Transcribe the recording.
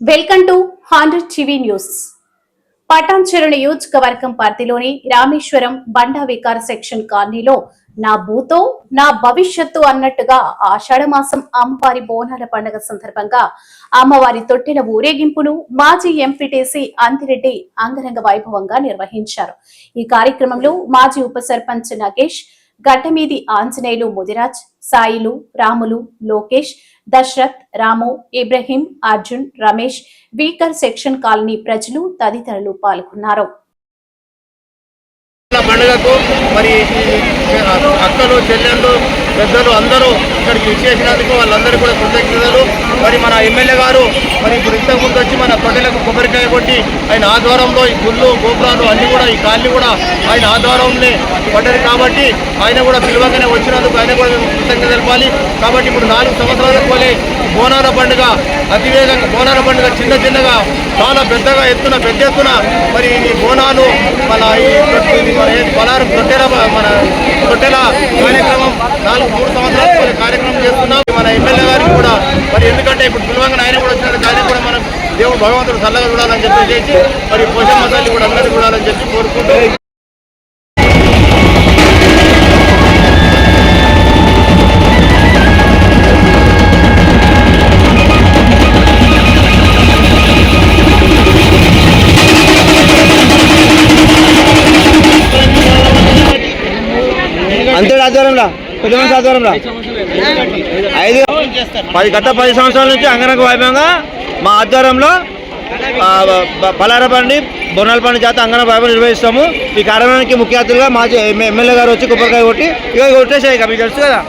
Welcome to hundred TV news. Patancheru నియోజకవర్గం పరిధిలోని రామేశ్వరం బండా vicar section కాలనీలో నా భూతో నా భవిష్యత్తు అన్నట్టుగా ఆషాఢ మాసం అమ్మవారి బోనాల పండుగ సందర్భంగా అమ్మవారి తొట్టిన ఊరేగింపును మాజీ ఎంపీటీసీ అంతిరెడ్డి అంగరంగ వైభవంగా నిర్వహించారు. ఈ కార్యక్రమంలో మాజీ ఉప sarpanch Nagesh Gaddamidi Anjaneyulu Mudiraj Sailu Ramulu Lokesh Dasharath Ramu Ibrahim Arjun Ramesh weaker section colony ప్రజలు తదితరులు పాల్గొన్నారు. పండుగకు మరి అక్కలు చెల్లెళ్ళు పెద్దలు అందరూ ఇక్కడికి విచ్చేసినందుకు వాళ్ళందరూ కూడా కృతజ్ఞతలు. మరి మన ఎమ్మెల్యే గారు మరి ఇప్పుడు ఇంతకుముందు వచ్చి మన తొట్టెలకు కొబ్బరికాయ కొట్టి ఆయన ఆధ్వర్యంలో ఈ గుళ్ళు గోపురాలు అన్ని కూడా ఈ కాళ్ళు కూడా ఆయన ఆధ్వర్యంలో పడ్డారు కాబట్టి ఆయన కూడా పిలువగానే వచ్చినందుకు ఆయన కూడా మేము కృతజ్ఞత తెలపాలి. కాబట్టి ఇప్పుడు నాలుగు సంవత్సరాల పోలే బోనార బోనాల పండుగ అతివేగంగా బోనాల పండుగ చిన్న చిన్నగా చాలా పెద్దగా ఎత్తున పెద్ద ఎత్తున మరి ఈ బోనాలు మన ఈ మన ఏది పలారం మన రొట్టెల కార్యక్రమం నాలుగు మూడు సంవత్సరాల కార్యక్రమం చేస్తున్నాం. మన ఎమ్మెల్యే గారికి కూడా మరి ఎందుకంటే ఇప్పుడు పిలువంగా ఆయన కూడా వచ్చిన ఆయన కూడా మనం దేవుడు భగవంతుడు చల్లగా చూడాలని చెప్పేసి మరి పోషణ మసాలి కూడా అందరూ చూడాలని చెప్పి అంతే ఆధ్వర్యంలో? పెద్ద ఆధ్వర్యంలో? ఐదు పది గత పది సంవత్సరాల నుంచి అంగరంగ వైభవంగా మా ఆధ్వర్యంలో ఆ, బ- పలారబండి బొనాలపండి జాతర అంగన వైభవం నిర్వహిస్తాము. ఈ కార్యక్రమానికి ముఖ్య అతిథులుగా మాజీ ఎమ్మెల్యే గారు వచ్చి కొబ్బరికాయ కొట్టి ఇక కొట్టేసాయి ఇక మీకు తెలుసు కదా.